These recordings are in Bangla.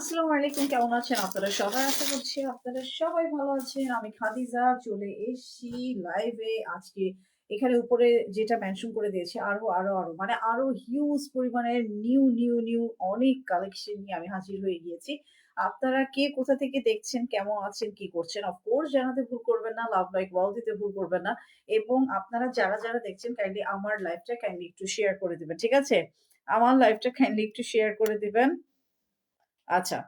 আসসালামু আলাইকুম, কেমন আছেন? আপনারা সবাই আশা করছি আপনারা সবাই ভালো আছেন। আমি খাদিজা চলে এসেছি লাইভে আজকে এখানে উপরে যেটা মেনশন করে দিয়েছে, আরও আরও আরও মানে আরও হিউজ পরিমাণের নিউ নিউ নিউ অনেক কালেকশন নিয়ে আমি হাজির হয়ে গিয়েছি। আপনারা কে কোথা থেকে দেখছেন, কেমন আছেন, কি করছেন? অফকোর্স জানাতে ভুল করবেন না লাভ লাইক ওয়াও দিতে ভুল করবেন না। এবং আপনারা যারা যারা দেখছেন কাইন্ডলি আমার লাইফটা কাইন্ডলি একটু শেয়ার করে দিবেন, ঠিক আছে? আমার লাইফটা কাইন্ডলি একটু শেয়ার করে দিবেন। আচ্ছা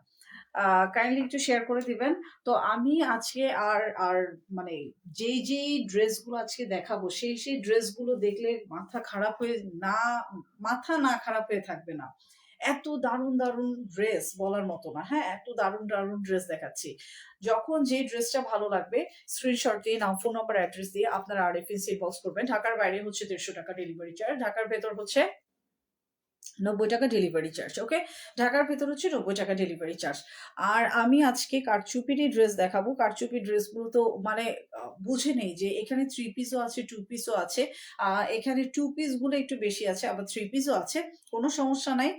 কাইন্ডলি একটু শেয়ার করে দিবেন। তো আমি আজকে আর আর মানে যেই যেই ড্রেসগুলো আজকে দেখাবো, সেই সেই ড্রেসগুলো দেখলে মাথা খারাপ হয়ে না, মাথা না খারাপ হয়ে থাকবে না। এত দারুণ দারুণ ড্রেস বলার মতো না হ্যাঁ? এত দারুণ দারুণ ড্রেস দেখাচ্ছি। যখন যে ড্রেসটা ভালো লাগবে স্ক্রিনশট দিয়ে, নাম ফোন নাম্বার অ্যাড্রেস দিয়ে আপনারা আর এফ বক্স করবেন। ঢাকার বাইরে হচ্ছে দেড়শো টাকা ডেলিভারি চার্জ ঢাকার ভেতর হচ্ছে নব্বই টাকা ডেলিভারি চার্জ ওকে ঢাকার ভেতর হচ্ছে নব্বই টাকা ডেলিভারি চার্জ আর আমি আজকে কারচুপিরই ড্রেস দেখাবো। কারচুপি ড্রেসগুলো তো মানে বুঝে নেই যে এখানে থ্রি পিসও আছে টু পিসও আছে। এখানে টু পিসগুলো একটু বেশি আছে, আবার থ্রি পিসও আছে। কোনো সমস্যা নাই।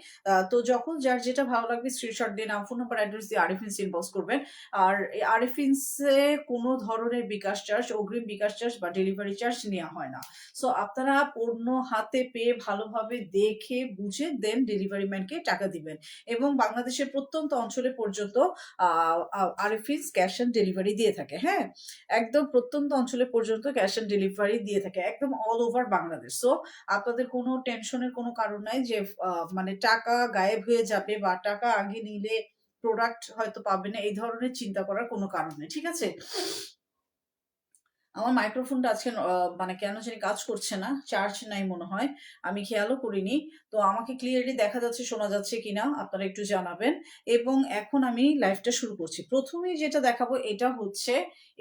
তো যখন যার যেটা ভালো লাগবে স্ক্রিনশট দিয়ে নাম ফোন নাম্বার অ্যাড্রেস দিয়ে আরিফিন্স ইনবক্স করবেন। আর আরিফিন্সে কোনো ধরনের বিকাশ চার্জ অগ্রিম বিকাশ চার্জ বা ডেলিভারি চার্জ নেওয়া হয় না। সো আপনারা পণ্য হাতে পেয়ে ভালোভাবে দেখে বুঝে দেন ডেলিভারি ম্যানকে টাকা দিবেন। এবং বাংলাদেশের প্রত্যন্ত অঞ্চলে পর্যন্ত আরএফিস ক্যাশ অন ডেলিভারি দিয়ে থাকে হ্যাঁ? একদম প্রত্যন্ত অঞ্চলে পর্যন্ত ক্যাশ অন ডেলিভারি দিয়ে থাকে, একদম অল ওভার বাংলাদেশ। সো আপনাদের কোনো টেনশনের কোনো কারণ নাই যে মানে টাকা গায়েব হয়ে যাবে বা টাকা আগে নিলে প্রোডাক্ট হয়তো পাবে না, এই ধরনের চিন্তা করার কোনো কারণ নেই, ঠিক আছে? আমার মাইক্রোফোনটা আজকে মানে কেন জানি কাজ করছে না চার্জ নাই মনে হয়, আমি খেয়ালও করিনি। তো আমাকে ক্লিয়ারলি দেখা যাচ্ছে, শোনা যাচ্ছে কিনা, আপনারা একটু জানাবেন। এবং এখন আমি লাইভটা শুরু করছি। প্রথমেই যেটা দেখাবো, এটা হচ্ছে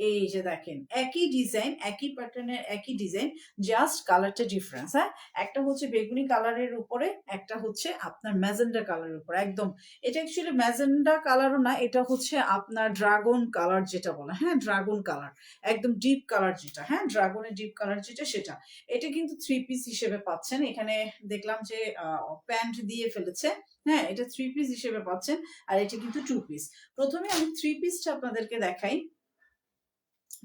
এই যে দেখেন, একই ডিজাইন একই প্যাটার্নের একই ডিজাইন জাস্ট কালারটা ডিফারেন্স হ্যাঁ? একটা হচ্ছে বেগুনি কালারের উপরে, একটা হচ্ছে আপনার ম্যাজেন্ডা কালারের উপরে, একদম। এটা অ্যাকচুয়ালি ম্যাজেন্ডা কালারও না, এটা হচ্ছে আপনার ড্রাগন কালার যেটা বলে হ্যাঁ? ড্রাগন কালার একদম ডিপ কালার যেটা হ্যাঁ? ড্রাগনের ডিপ কালার যেটা, সেটা। এটা কিন্তু থ্রি পিস হিসেবে পাচ্ছেন। এখানে দেখলাম যে প্যান্ট দিয়ে ফেলেছে হ্যাঁ? এটা থ্রি পিস হিসেবে পাচ্ছেন, আর এটা কিন্তু টু পিস প্রথমে আমি থ্রি পিসটা আপনাদেরকে দেখাই।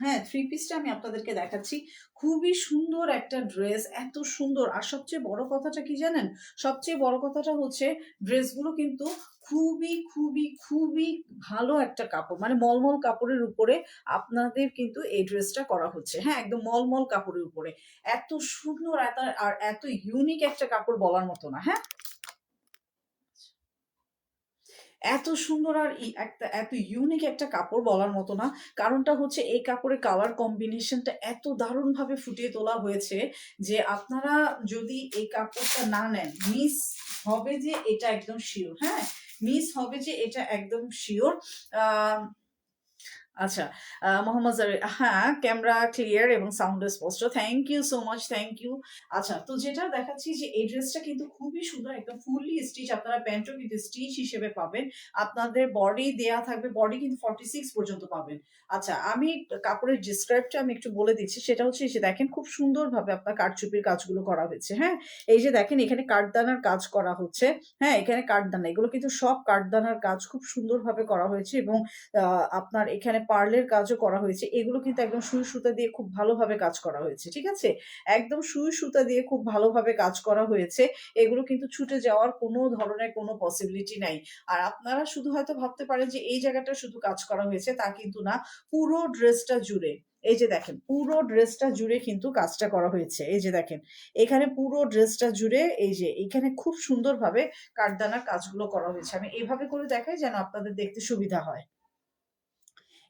হ্যাঁ থ্রি পিসটা আমি আপনাদেরকে দেখাচ্ছি। খুবই সুন্দর একটা ড্রেস এত সুন্দর। আর সবচেয়ে বড় কথাটা কি জানেন? সবচেয়ে বড় কথাটা হচ্ছে ড্রেসগুলো কিন্তু খুবই খুবই খুবই ভালো একটা কাপড়। মানে মলমল কাপড়ের উপরে আপনাদের কিন্তু এই ড্রেসটা করা হচ্ছে। হ্যাঁ একদম মলমল কাপড়ের উপরে। এত সুন্দর, এত আর এত ইউনিক একটা কাপড় বলার মতো না হ্যাঁ? এত সুন্দর আর একটা, এত ইউনিক একটা কাপড় বলার মতো না। কারণটা হচ্ছে এই কাপড়ের কালার কম্বিনেশনটা এত দারুণভাবে ফুটিয়ে তোলা হয়েছে যে আপনারা যদি এই কাপড়টা না নেন মিস হবে যে এটা একদম শিওর হ্যাঁ? মিস হবে যে এটা একদম শিওর আচ্ছা মোহাম্মদ জারি হ্যাঁ ক্যামেরা ক্লিয়ার এবং সাউন্ড স্পষ্ট। Thank you so much thank you আচ্ছা তো যেটা দেখাচ্ছি যে এই ড্রেসটা কিন্তু খুবই সুন্দর, একদম ফুললি স্টিচ আপনারা প্যান্টও কিন্তু স্টিচ হিসেবে পাবেন। আপনাদের বডি দেয়া থাকবে বডি কিন্তু ফর্টি সিক্স পর্যন্ত পাবেন। আচ্ছা আমি কাপড়ের ডিসক্রাইবটা আমি একটু বলে দিচ্ছি। সেটা হচ্ছে যে দেখেন, খুব সুন্দরভাবে আপনার কাঠচুপির কাজগুলো করা হয়েছে হ্যাঁ? এই যে দেখেন, এখানে কাঠদানার কাজ করা হচ্ছে হ্যাঁ? এখানে কাঠদানা, এগুলো কিন্তু সব কাঠদানার কাজ খুব সুন্দরভাবে করা হয়েছে এবং আপনার এখানে পার্লের কাজও করা হয়েছে। এগুলো কিন্তু একদম সুই সুতা দিয়ে খুব ভালোভাবে কাজ করা হয়েছে, ঠিক আছে? একদম সুই সুতা দিয়ে খুব ভালোভাবে কাজ করা হয়েছে। এগুলো কিন্তু ছুটে যাওয়ার কোনো ধরনের কোনো পসিবিলিটি নাই। আর আপনারা শুধু হয়তো ভাবতে পারেন যে এই জায়গাটা শুধু কাজ করা হয়েছে, তা কিন্তু না, পুরো ড্রেসটা জুড়ে। এই যে দেখেন, পুরো ড্রেসটা জুড়ে কিন্তু কাজটা করা হয়েছে। এই যে দেখেন, এখানে পুরো ড্রেসটা জুড়ে এই যে, এখানে খুব সুন্দরভাবে কাঠদানার কাজগুলো করা হয়েছে। আমি এইভাবে করে দেখাই যেন আপনাদের দেখতে সুবিধা হয়।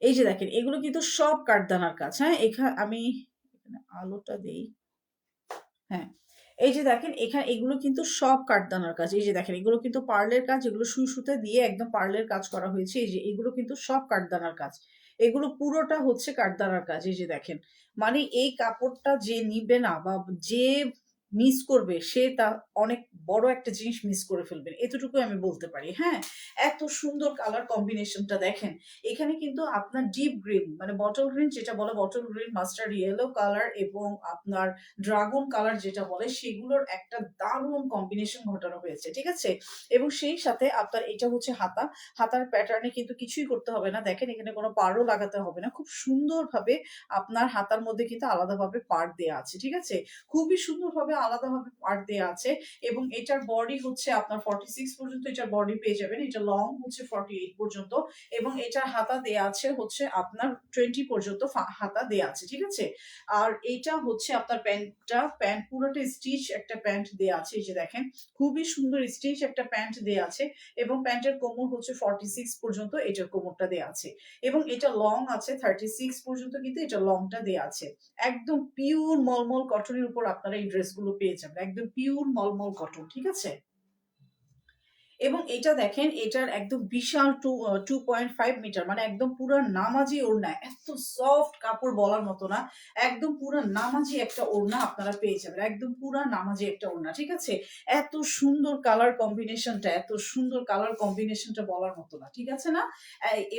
এই যে দেখেন, এগুলো কিন্তু সব কাঠদানার কাজ। হ্যাঁ এখানে আমি আলোটা দেই। হ্যাঁ এই যে দেখেন এখানে এগুলো কিন্তু সব কাঠদানার কাজ। এই যে দেখেন, এগুলো কিন্তু পার্লের কাজ, এগুলো সুই সুতা দিয়ে একদম পার্লের কাজ করা হয়েছে। এই যে, এগুলো কিন্তু সব কাঠদানার কাজ। এগুলো পুরোটা হচ্ছে কাঠদানার কাজ। এই যে দেখেন মানে এই কাপড়টা যে নিবে না বা যে মিস করবে, সে তা অনেক বড় একটা জিনিস মিস করে ফেলবেন এতটুকু আমি বলতে পারি। হ্যাঁ এত সুন্দর কালার কম্বিনেশনটা দেখেন, এখানে কিন্তু আপনার ডিপ গ্রিন মানে বটল গ্রিন যেটা বলে bottle green master yellow colour এবং আপনার ড্রাগন কালার যেটা বলে, সেগুলোর একটা দারুণ কম্বিনেশন ঘটানো হয়েছে, ঠিক আছে? এবং সেই সাথে আপনার এটা হচ্ছে হাতা। হাতার প্যাটার্নে কিন্তু কিছুই করতে হবে না। দেখেন, এখানে কোনো পারও লাগাতে হবে না। খুব সুন্দরভাবে আপনার হাতার মধ্যে কিন্তু আলাদাভাবে পার দেওয়া আছে, ঠিক আছে? খুবই সুন্দরভাবে আলাদাভাবে পার্ট দেওয়া আছে এবং এটার বডি হচ্ছে আপনার ফর্টি সিক্স পর্যন্ত এটার বডি পেয়ে যাবেন। এটা লং হচ্ছে ফর্টি এইট পর্যন্ত এবং এটার হাতা দেয়া আছে হচ্ছে আপনার টোয়েন্টি পর্যন্ত হাতা দেয়া আছে, ঠিক আছে? আর এটা হচ্ছে আপনার প্যান্টটা, প্যান্ট পুরোটা স্টিচ একটা প্যান্ট দেয়া আছে, এই যে দেখেন। খুবই সুন্দর স্টিচ একটা প্যান্ট দেয়া আছে এবং প্যান্টের কোমর হচ্ছে ফর্টি সিক্স পর্যন্ত এটার কোমরটা দেয়া আছে। এবং এটা লং আছে থার্টি সিক্স পর্যন্ত কিন্তু এটা লংটা দেয়া আছে। একদম পিওর মলমল কটনের উপর আপনারা এই ড্রেসগুলো পেয়ে যাবেন একদম পিওর মলমল কটন ঠিক আছে? এবং এটা দেখেন, এটার একদম বিশাল two two point five metre মানে একদম পুরো নামাজি ওড়না, এত সফট কাপড় বলার মতো না, একদম পুরো নামাজি একটা ওড়না আপনারা পেয়ে যাবেন, একদম পুরো নামাজি একটা ওড়না, ঠিক আছে? এত সুন্দর কালার কম্বিনেশনটা এত সুন্দর কালার কম্বিনেশনটা বলার মতো না, ঠিক আছে না?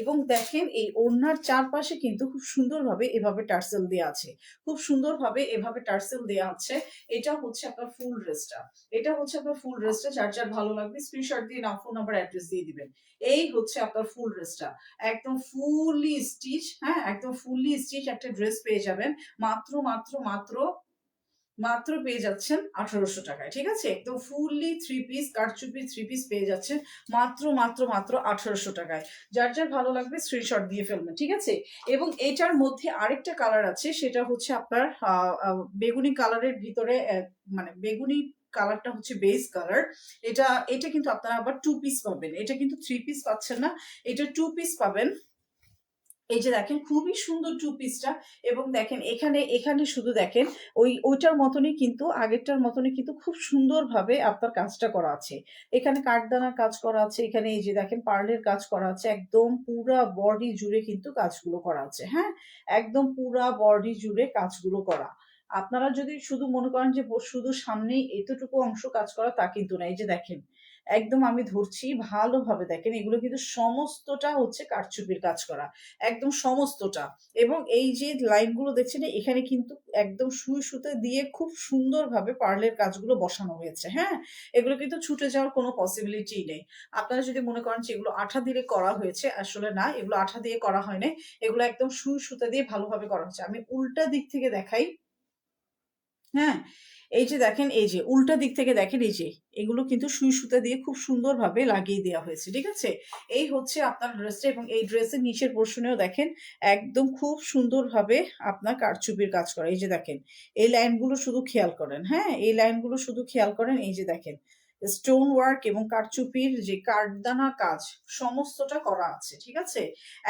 এবং দেখেন, এই ওড়নার চারপাশে কিন্তু খুব সুন্দরভাবে এভাবে টার্সেল দেওয়া আছে, খুব সুন্দরভাবে এভাবে টার্সেল দেওয়া আছে, এটা হচ্ছে আপনার ফুল ড্রেসটা, এটা হচ্ছে আপনার ফুল ড্রেসটা, যার যার ভালো লাগবে স্ক্রিনশট দিয়ে নাম ফোন নাম্বার অ্যাড্রেস দিয়ে দিবেন। এই হচ্ছে আপনার ফুল ড্রেসটা একদম ফুললি স্টিচ হ্যাঁ? একদম ফুললি স্টিচ একটা ড্রেস পেয়ে যাবেন। মাত্র মাত্র মাত্র মাত্র পেয়ে যাচ্ছেন আঠারোশো টাকায়, ঠিক আছে? একদম ফুললি থ্রি পিস কারচুপি থ্রি পিস পেয়ে যাচ্ছেন মাত্র মাত্র মাত্র আঠারোশো টাকায়। যার যার ভালো লাগবে স্ক্রিনশট দিয়ে ফেলবেন, ঠিক আছে? এবং এটার মধ্যে আরেকটা কালার আছে, সেটা হচ্ছে আপনার বেগুনি কালারের ভিতরে মানে বেগুনি কালারটা হচ্ছে বেস কালার। এটা এটা কিন্তু আপনারা আবার টু পিস পাবেন। এটা কিন্তু থ্রি পিস পাচ্ছেন না। এটা টু পিস পাবেন। এই যে দেখেন, খুবই সুন্দর টু। পিসটা এবং দেখেন, এখানে এখানে শুধু দেখেন, ওই, ওইটার মতনই কিন্তু, আগেরটার মতনই কিন্তু খুব সুন্দরভাবে আপনার কাজটা করা আছে। এখানে কাঠদানার কাজ করা আছে, এখানে এই যে দেখেন, পার্লের কাজ করা আছে। একদম পুরা বডি জুড়ে কিন্তু কাজগুলো করা আছে হ্যাঁ? একদম পুরা বডি জুড়ে কাজগুলো করা। আপনারা যদি শুধু মনে করেন যে শুধু সামনেই এতটুকু অংশ কাজ করা, তা কিন্তু না। এই যে দেখেন, একদম আমি ধরছি, ভালোভাবে দেখেন, এগুলো কিন্তু সমস্তটা হচ্ছে কারচুপির কাজ করা। একদম সমস্তটা। এবং এই যে লাইনগুলো দেখছেন, এখানে কিন্তু একদম সুই সুতে দিয়ে খুব সুন্দরভাবে পার্লের কাজগুলো বসানো হয়েছে হ্যাঁ? এগুলো কিন্তু ছুটে যাওয়ার কোনো পসিবিলিটি নেই। আপনারা যদি মনে করেন যে এগুলো আঠা দিয়ে করা হয়েছে, আসলে না, এগুলো আঠা দিয়ে করা হয় না এগুলো একদম সুই সুতা দিয়ে ভালোভাবে করা হচ্ছে আমি উল্টা দিক থেকে দেখাই হ্যাঁ? এই যে দেখেন, এই যে উল্টা দিক থেকে দেখেন, এই যে এগুলো কিন্তু সুই সুতা দিয়ে খুব সুন্দরভাবে লাগিয়ে দেওয়া হয়েছে, ঠিক আছে? এই হচ্ছে আপনার ড্রেসটা এবং এই ড্রেসের নিচের পোর্শনেও দেখেন, একদম খুব সুন্দরভাবে আপনার কারচুপির কাজ করে। এই যে দেখেন, এই লাইনগুলো শুধু খেয়াল করেন হ্যাঁ? এই লাইনগুলো শুধু খেয়াল করেন, এই যে দেখেন স্টোন ওয়ার্ক এবং কারচুপির যে কাঠদানা কাজ, সমস্তটা করা আছে, ঠিক আছে?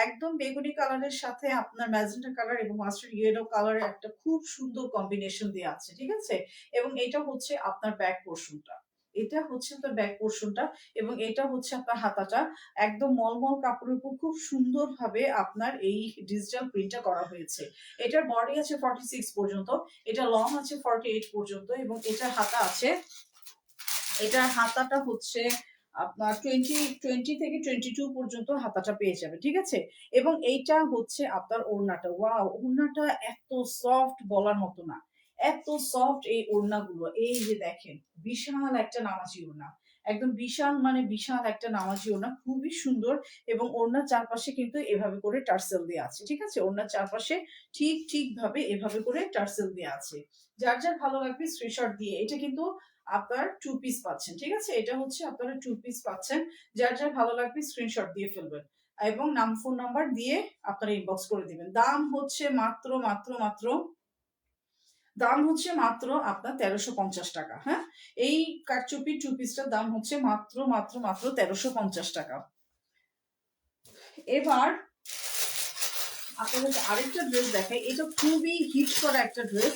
একদম বেগুনি কালারের সাথে আপনার ম্যাজেন্টা কালার এবং মাস্টার ইয়েলো কালারের একটা খুব সুন্দর কম্বিনেশন দেওয়া আছে, ঠিক আছে? এবং এটা হচ্ছে আপনার ব্যাক পোর্শনটা এটা হচ্ছে আপনার ব্যাক পোর্শনটা এবং এটা হচ্ছে আপনার হাতাটা। একদম মলমল কাপড়ের উপর খুব সুন্দরভাবে আপনার এই ডিজিটাল প্রিন্টটা করা হয়েছে। এটার বডি আছে ফর্টি সিক্স পর্যন্ত, এটা লং আছে ফর্টি এইট পর্যন্ত এবং এটার হাতা আছে এটার হাতাটা হচ্ছে আপনার টোয়েন্টি টোয়েন্টি থেকে টোয়েন্টি টু পর্যন্ত হাতাটা পেয়ে যাবে, ঠিক আছে? এবং এইটা হচ্ছে আপনার ওড়নাটা। ওয়াও ওড়নাটা এত সফট বলার মতো না। এত সফট এই ওড়নাগুলো। এই যে দেখেন, বিশাল একটা নামাজি ওড়না। একদম বিশাল মানে বিশাল একটা নামাজি ওড়না। খুবই সুন্দর এবং ওড়নার চারপাশে কিন্তু এভাবে করে টার্সেল দেওয়া আছে, ঠিক আছে? ওড়নার চারপাশে ঠিক ঠিক ভাবে এভাবে করে টার্সেল দেওয়া আছে। যার যার ভালো লাগবে স্ক্রিনশট দিয়ে। এটা কিন্তু আপনার টু পিস পাচ্ছেন, ঠিক আছে? এটা হচ্ছে আপনারা টু পিস পাচ্ছেন। যার যার ভালো লাগবে স্ক্রিনশট দিয়ে ফেলবেন এবং নাম ফোন নাম্বার দিয়ে আপনারা ইনবক্স করে দিবেন। দাম হচ্ছে মাত্র মাত্র মাত্র, দাম হচ্ছে মাত্র আপনার তেরোশো পঞ্চাশ টাকা হ্যাঁ? এই কারচুপি টু পিসটার দাম হচ্ছে মাত্র মাত্র মাত্র তেরোশো পঞ্চাশ টাকা। এবার আপনাদের আরেকটা ড্রেস দেখাই। এটা খুবই হিট করা একটা ড্রেস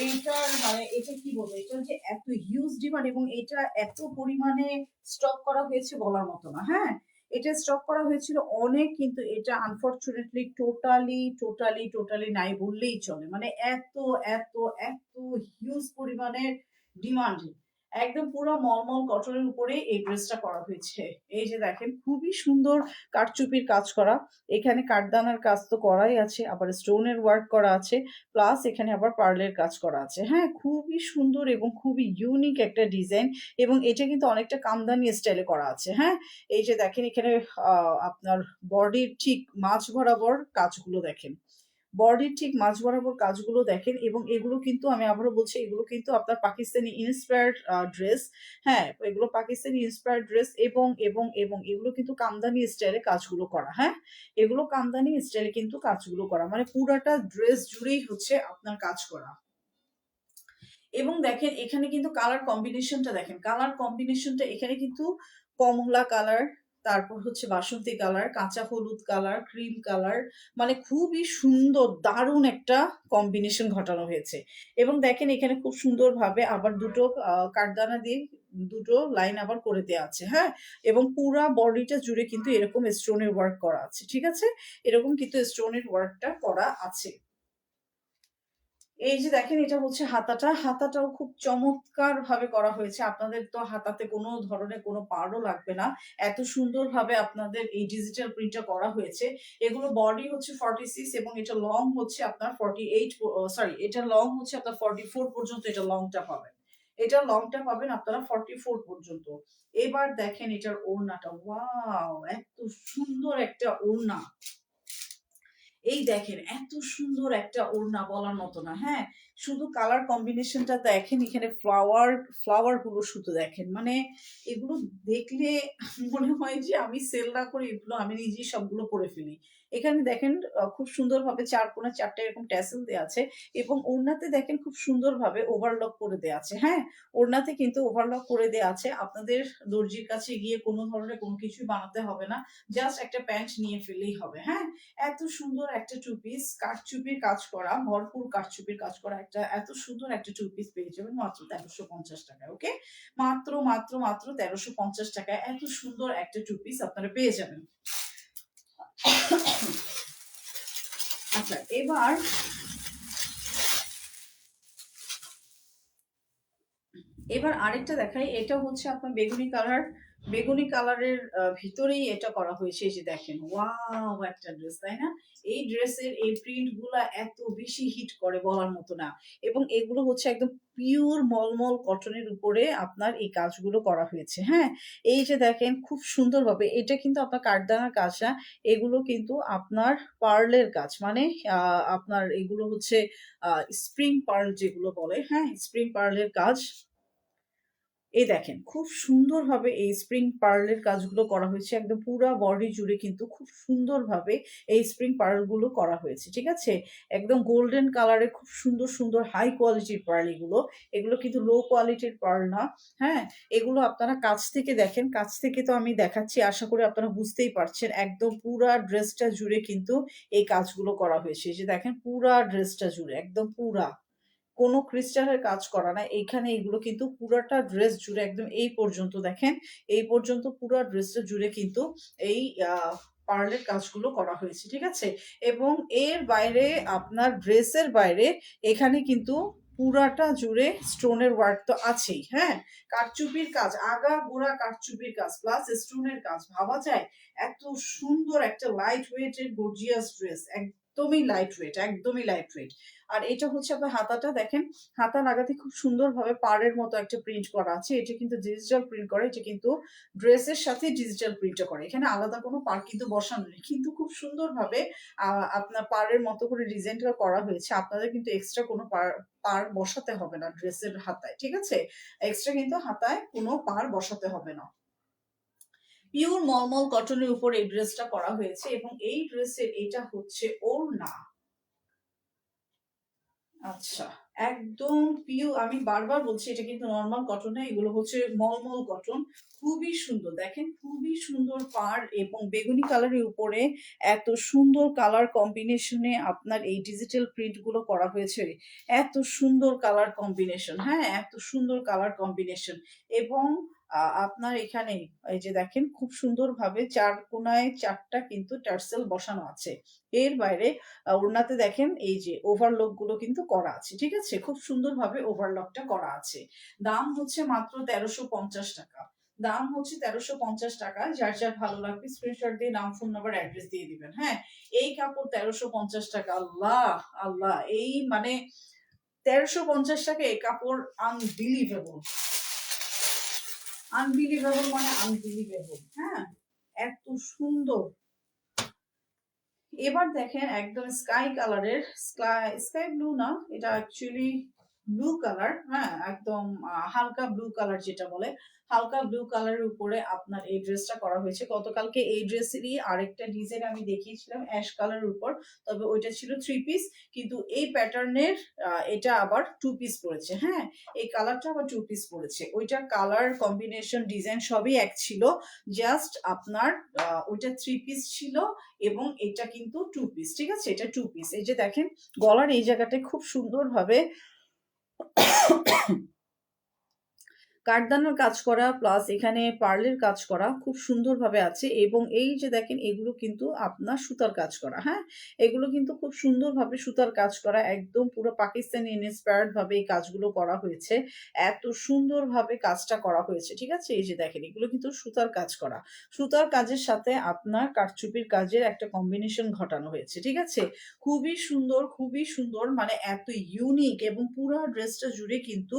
এইটার মানে এটা কি বলব? এটা যে এত হিউজ ডিমান্ড এবং এটা এত পরিমাণে স্টক করা হয়েছে বলার মতো না হ্যাঁ? এটা স্টক করা হয়েছিল অনেক কিন্তু এটা আনফর্চুনেটলি টোটালি টোটালি টোটালি নাই বললেই চলে। মানে এত এত এত হিউজ পরিমাণে ডিমান্ডেড একদম পুরো মলমল কটনের উপরে এই ড্রেসটা করা হয়েছে। এই যে দেখেন, খুবই সুন্দর কাঠচুপির কাজ করা। এখানে কাঠদানার কাজ তো করাই আছে, আবার স্টোনের ওয়ার্ক করা আছে প্লাস এখানে আবার পার্লের কাজ করা আছে। হ্যাঁ খুবই সুন্দর এবং খুবই ইউনিক একটা ডিজাইন এবং এটা কিন্তু অনেকটা কামদানি স্টাইলে করা আছে। হ্যাঁ এই যে দেখেন এখানে আপনার বডির ঠিক মাঝ বরাবর কাজগুলো দেখেন। বডির ঠিক মাঝ বরাবর কাজগুলো দেখেন এবং এগুলো কিন্তু আমি আবারও বলছি, এগুলো কিন্তু আপনার পাকিস্তানি ইন্সপায়ার্ড ড্রেস হ্যাঁ এগুলো পাকিস্তানি ইন্সপায়ার্ড ড্রেস এবং এবং এবং এগুলো কিন্তু কামদানি স্টাইলে কাজগুলো করা হ্যাঁ? এগুলো কামদানি স্টাইলে কিন্তু কাজগুলো করা মানে পুরাটা ড্রেস জুড়েই হচ্ছে আপনার কাজ করা। এবং দেখেন এখানে কিন্তু কালার কম্বিনেশনটা দেখেন কালার কম্বিনেশনটা এখানে কিন্তু কমলা কালার তারপর হচ্ছে বাসন্তী কালার, কাঁচা হলুদ কালার, ক্রিম কালার মানে খুবই সুন্দর, দারুণ একটা কম্বিনেশন ঘটানো হয়েছে। এবং দেখেন এখানে খুব সুন্দরভাবে আবার দুটো কাঠদানা দিয়ে দুটো লাইন আবার করে দেওয়া আছে হ্যাঁ? এবং পুরা বডিটা জুড়ে কিন্তু এরকম স্টোনের ওয়ার্ক করা আছে, ঠিক আছে? এরকম কিন্তু স্টোনের ওয়ার্কটা করা আছে। এই যে দেখেন, এটা হচ্ছে হাতাটা। হাতাটাও খুব চমৎকার ভাবে করা হয়েছে। আপনাদের তো হাতাতে কোনো ধরনের কোনো পাড়ও লাগবে না। এত সুন্দর ভাবে আপনাদের এই ডিজিটাল প্রিন্টটা করা হয়েছে। এগুলো বডি হচ্ছে ফর্টি সিক্স এবং এটা লং হচ্ছে আপনার ফর্টি এইট সরি এটা লং হচ্ছে আপনার ফর্টি ফোর পর্যন্ত এটা লংটা পাবেন। এটা লংটা পাবেন আপনারা ফর্টি ফোর পর্যন্ত। এবার দেখেন এটার ওড়নাটা। ওয়াও এত সুন্দর একটা ওড়না। এই দেখেন এত সুন্দর একটা ওড়না বলার মতো না হ্যাঁ? শুধু কালার কম্বিনেশনটা দেখেন, এখানে ফ্লাওয়ার ফ্লাওয়ারগুলো শুধু দেখেন। মানে এগুলো দেখলে মনে হয় যে আমি সেল না করে এগুলো আমি নিজেই সবগুলো করে ফেলি। এখানে দেখেন খুব সুন্দরভাবে চার কোণে চারটে এরকম ট্যাসেল দেওয়া আছে এবং ওড়নাতে দেখেন খুব সুন্দরভাবে ওভারলক করে দেওয়া আছে। হ্যাঁ ওড়নাতে কিন্তু ওভারলক করে দেওয়া আছে। আপনাদের দর্জির কাছে গিয়ে কোনো ধরনের কোনো কিছু বানাতে হবে না জাস্ট একটা প্যান্ট নিয়ে ফেলেই হবে। হ্যাঁ এত সুন্দর একটা টু পিস কাঠচুপির কাজ করা, ভরপুর কাঠচুপির কাজ করা একটা এত সুন্দর একটা টু পিস পেয়ে যাবেন মাত্র তেরোশো পঞ্চাশ টাকায় ওকে মাত্র মাত্র মাত্র তেরোশো পঞ্চাশ টাকায় এত সুন্দর একটা টু পিস আপনারা পেয়ে যাবেন। আচ্ছা এবার এবার আরেকটা দেখাই, এটা হচ্ছে আপনার বেগুনি কালার বেগুনি কালারের ভিতরেই এটা করা হয়েছে যে দেখেন। ওয়াও, একটা ড্রেস তাই না? এই ড্রেসের এই প্রিন্টগুলা এত বেশি হিট করে বলার মতো না। এবং এগুলো হচ্ছে একদম পিওর মলমল কটনের উপরে আপনার এই কাজগুলো করা হয়েছে হ্যাঁ? এই যে দেখেন, খুব সুন্দরভাবে, এটা কিন্তু আপনার কাঠদানার কাজ না এগুলো কিন্তু আপনার পার্লের কাজ। মানে আপনার এগুলো হচ্ছে স্প্রিং পার্ল যেগুলো বলে হ্যাঁ? স্প্রিং পার্লের কাজ এই দেখেন, খুব সুন্দরভাবে এই স্প্রিং পার্লের কাজগুলো করা হয়েছে। একদম পুরো বডি জুড়ে কিন্তু খুব সুন্দরভাবে এই স্প্রিং পার্লগুলো করা হয়েছে, ঠিক আছে? একদম গোল্ডেন কালারে খুব সুন্দর সুন্দর হাই কোয়ালিটির পার্ল এগুলো। এগুলো কিন্তু লো কোয়ালিটির পার্ল না হ্যাঁ? এগুলো আপনারা কাছ থেকে দেখেন, কাছ থেকে তো আমি দেখাচ্ছি, আশা করি আপনারা বুঝতেই পারছেন। একদম পুরা ড্রেসটা জুড়ে কিন্তু এই কাজগুলো করা হয়েছে। যে দেখেন, পুরা ড্রেসটা জুড়ে, একদম পুরা। কোনো ক্রিস্টালের কাজ করা না। এইখানে এগুলো কিন্তু পুরাটা ড্রেস জুড়ে একদম এই পর্যন্ত দেখেন, এই পর্যন্ত পুরো ড্রেসটা জুড়ে কিন্তু এই পার্লের কাজগুলো করা হয়েছে, ঠিক আছে? এবং এর বাইরে আপনার ড্রেসের বাইরে এখানে কিন্তু পুরাটা জুড়ে স্টোনের ওয়ার্ক তো আছেই হ্যাঁ? কারচুপির কাজ, আগা গোড়া কারচুপির কাজ প্লাস স্টোনের কাজ, ভাবা যায়? এত সুন্দর একটা লাইট ওয়েটের গর্জিয়াস ড্রেস একদমই লাইট ওয়েট একদমই লাইট ওয়েট আর এটা হচ্ছে আপনার হাতাটা, দেখেন, হাতা লাগাতে খুব সুন্দরভাবে পাড়ের মতো একটা প্রিন্ট করা আছে। এটা কিন্তু ডিজিটাল প্রিন্ট করে, এটা কিন্তু ড্রেসের সাথে ডিজিটাল প্রিন্টটা করে। এখানে আলাদা কোনো পার কিন্তু বসানো নেই। কিন্তু খুব সুন্দরভাবে আপনার পাড়ের মতো করে ডিজাইনটা করা হয়েছে। আপনাদের কিন্তু এক্সট্রা কোনো পার পার বসাতে হবে না ড্রেসের হাতায়, ঠিক আছে? এক্সট্রা কিন্তু হাতায় কোনো পার বসাতে হবে না। পিওর মলমল কটনের উপর এই ড্রেসটা করা হয়েছে এবং এই ড্রেসের এটা হচ্ছে ওড়না। আচ্ছা একদম পিও আমি বারবার বলছি এটা কিন্তু নর্মাল কটন না, এগুলো হচ্ছে মলমল কটন খুবই সুন্দর, দেখেন খুবই সুন্দর পাড় এবং বেগুনি কালারের উপরে এত সুন্দর কালার কম্বিনেশনে আপনার এই ডিজিটাল প্রিন্টগুলো করা হয়েছে। এত সুন্দর কালার কম্বিনেশন হ্যাঁ এত সুন্দর কালার কম্বিনেশন এবং আপনার এখানে এই যে দেখেন খুব সুন্দরভাবে ৪ কোণায় ৪ টা কিন্তু টার্সেল বসানো আছে। এর বাইরে ওড়নাতে দেখেন এই যে ওভারলকগুলো কিন্তু করা আছে। ঠিক আছে? খুব সুন্দরভাবে ওভারলকটা করা আছে। দাম হচ্ছে মাত্র ৳১৩৫০ দাম হচ্ছে ৳১৩৫০ যার, যার ভালো লাগবে স্ক্রিনশট দিয়ে নাম, ফোন নাম্বার, অ্যাড্রেস দিয়ে দিবেন। হ্যাঁ? এই কাপড় ৳১৩৫০ আল্লাহ! আল্লাহ! এই মানে ৳১৩৫০ এই কাপড় আনবিলিভেবল। আনবিলিভেবল মানে আনবিলিভেবল। হ্যাঁ? এত সুন্দর। এবার দেখেন একদম স্কাই কালারের স্কাই স্কাই ব্লু না, এটা অ্যাকচুয়ালি ব্লু কালার হ্যাঁ একদম হালকা ব্লু কালার যেটা বলে। হালকা ব্লু কালারের উপরে আপনার এই ড্রেসটা করা হয়েছে। গতকালকে এই ড্রেসেরই আরেকটা ডিজাইন আমি দেখিয়েছিলাম অ্যাশ কালারের উপর। তবে ওইটা ছিল থ্রি পিস। কিন্তু এই প্যাটার্নের এটা আবার টু পিস পড়েছে। হ্যাঁ? এই কালারটা আবার টু পিস পড়েছে। ওইটা কালার কম্বিনেশন ডিজাইন সবই এক ছিল। জাস্ট আপনার ওইটা থ্রি পিস ছিল এবং এটা কিন্তু টু পিস। ঠিক আছে? এটা টু পিস। এই যে দেখেন, গলার এই জায়গাটায় খুব সুন্দরভাবে 咳咳 কাঠদানার কাজ করা প্লাস এখানে পার্লের কাজ করা খুব সুন্দরভাবে আছে এবং এই যে দেখেন এগুলো কিন্তু আপনার সুতার কাজ করা। হ্যাঁ? এগুলো কিন্তু খুব সুন্দরভাবে সুতার কাজ করা একদম পুরো পাকিস্তানি ইন্সপায়ার্ড ভাবে এই কাজগুলো করা হয়েছে। এত সুন্দরভাবে কাজটা করা হয়েছে। ঠিক আছে? এই যে দেখেন এগুলো কিন্তু সুতার কাজ করা। সুতার কাজের সাথে আপনার কারচুপির কাজের একটা কম্বিনেশন ঘটানো হয়েছে। ঠিক আছে? খুবই সুন্দর, খুবই সুন্দর মানে এত ইউনিক এবং পুরো ড্রেসটা জুড়ে কিন্তু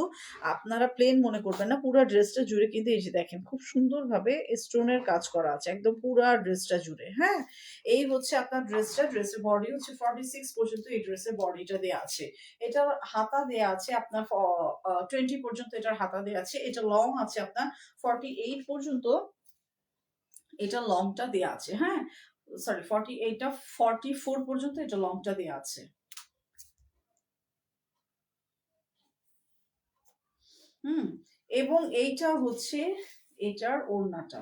আপনারা প্লেন মনে করবেন না। পুরা ড্রেসটা জুড়ে কিন্তু এই যে দেখেন, খুব সুন্দরভাবে স্টোনের কাজ করা আছে। একদম পুরা ড্রেসটা জুড়ে। হ্যাঁ? এই হচ্ছে আপনার ড্রেসটা। ড্রেসের বডি হচ্ছে 46 পর্যন্ত এই ড্রেসের বডিটা দেয়া আছে। এটার হাতা দেয়া আছে আপনার 20 পর্যন্ত এটার হাতা দেয়া আছে। এটা লং আছে আপনার 48 পর্যন্ত এটা লংটা দেওয়া আছে। হ্যাঁ? সরি 48 টা 44 পর্যন্ত এটা লংটা দেওয়া আছে। হুম? এবং এইটা হচ্ছে এটার ওড়নাটা।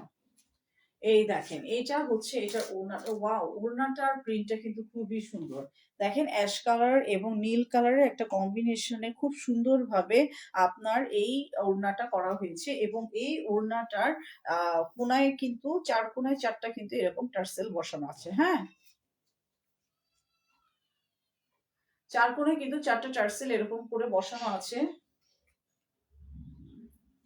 এই দেখেন এটা হচ্ছে এটার ওড়না, ওয়াও! ওড়নাটার প্রিন্টটা কিন্তু খুবই সুন্দর। দেখেন অ্যাশ কালার এবং নীল কালারের একটা কম্বিনেশনে খুব সুন্দরভাবে আপনার এই ওড়নাটা করা হয়েছে এবং এই ওড়নাটার, আ কোণায় কিন্তু ৪ কোণায় ৪ টা কিন্তু এরকম টার্সেল বসানো আছে। হ্যাঁ? ৪ কোণায় কিন্তু ৪ টা টার্সেল এরকম করে বসানো আছে।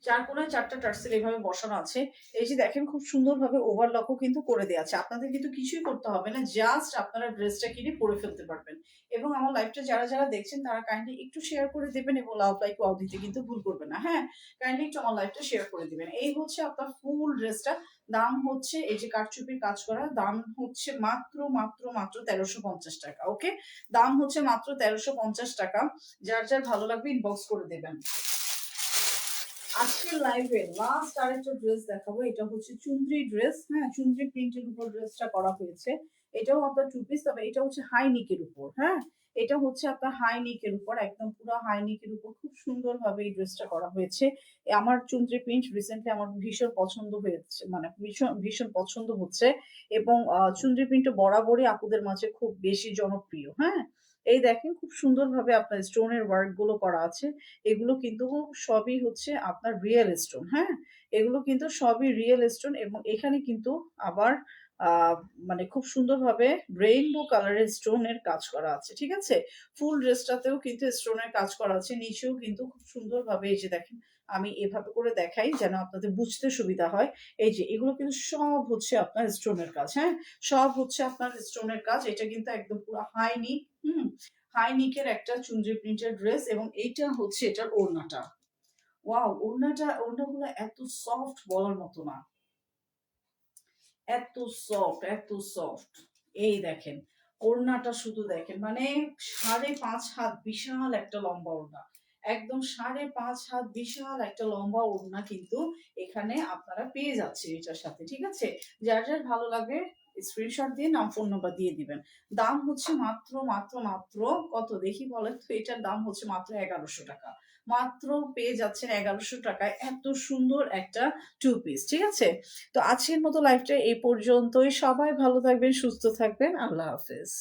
৪ কোণায় ৪ টা টার্সেল এভাবে বসানো আছে। এই যে দেখেন খুব সুন্দরভাবে ওভারলকও কিন্তু করে দেওয়া আছে। আপনাদের কিন্তু কিছুই করতে হবে না। জাস্ট আপনারা ড্রেসটা কিনে পরে ফেলতে পারবেন। এবং আমার লাইভটা যারা, যারা দেখছেন তারা কাইন্ডলি একটু শেয়ার করে দিবেন এবং লাভ, লাইক, ওয়াও দিতে কিন্তু ভুল করবেন না। হ্যাঁ? কাইন্ডলি একটু আমার লাইভটা শেয়ার করে দিবেন। এই হচ্ছে আপনার ফুল ড্রেসটা। দাম হচ্ছে এই যে কারচুপির কাজ করা দাম হচ্ছে মাত্র, মাত্র, মাত্র ৳১৩৫০ ওকে? দাম হচ্ছে মাত্র ৳১৩৫০ যার, যার ভালো লাগবে ইনবক্স করে দেবেন। আজকের লাইভে লাস্ট আরেকটা ড্রেস দেখাবো। এটা হচ্ছে চুনরি ড্রেস। হ্যাঁ? চুনরি প্রিন্টের উপর ড্রেসটা করা হয়েছে। এটাও আপনার 2 পিস তবে এটা হচ্ছে হাই নেকের উপর। হ্যাঁ? এটা হচ্ছে আপনার হাই নেকের উপর একদম পুরো হাই নেকের উপর খুব সুন্দরভাবে এই ড্রেসটা করা হয়েছে। আমার চুনরি প্রিন্ট রিসেন্টলি আমার ভীষণ পছন্দ হয়েছে মানে ভীষণ, ভীষণ পছন্দ হচ্ছে এবং আ চুনরি প্রিন্টটা বরাবরই আপুদের মাঝে খুব বেশি জনপ্রিয়। হ্যাঁ? এই দেখেন খুব সুন্দরভাবে আপনার স্টোনের ওয়ার্কগুলো করা আছে। এগুলো কিন্তু সবই হচ্ছে আপনার রিয়েল স্টোন। হ্যাঁ? এগুলো কিন্তু সবই রিয়েল স্টোন এবং এখানে কিন্তু আবার মানে খুব সুন্দরভাবে রেইনবো কালারের স্টোনের কাজ করা আছে। ঠিক আছে? ফুল ড্রেসটাতেও কিন্তু স্টোনের কাজ করা আছে। নিচেও কিন্তু খুব সুন্দরভাবে এই যে দেখেন আমি এভাবে করে দেখাই যেন আপনাদের বুঝতে সুবিধা হয়। এই যে এগুলো কিন্তু সব হচ্ছে আপনার স্টোনের কাজ। হ্যাঁ? সব হচ্ছে আপনার স্টোনের কাজ। এটা কিন্তু একদম পুরো হাই নিক হুম? হাই নিকের একটা চুনরি প্রিন্টের ড্রেস এবং এইটা হচ্ছে এটার ওড়নাটা। ওয়াও! ওড়নাটা ওড়নাগুলো এত সফট বলার মতো না। এত সফট, এত সফট। এই দেখেন ওড়নাটা শুধু দেখেন মানে ৫.৫ হাত বিশাল একটা লম্বা ওড়না। একদম ৫.৫ হাত বিশাল একটা লম্বা ওড়না কিন্তু এখানে আপনারা পেয়ে যাচ্ছেন এটার সাথে। ঠিক আছে? যার, যার ভালো লাগবে স্ক্রিনশট দিয়ে নাম, ফোন নাম্বার দিয়ে দিবেন। দাম হচ্ছে মাত্র, মাত্র, মাত্র কত দেখি বলেন তো? এটার দাম হচ্ছে মাত্র ৳১১০০ মাত্র পেয়ে যাচ্ছেন ৳১১০০ এত সুন্দর একটা টু পিস। ঠিক আছে? তো আজকের মতো লাইফটা এই পর্যন্তই। সবাই ভালো থাকবেন, সুস্থ থাকবেন। আল্লাহ হাফেজ।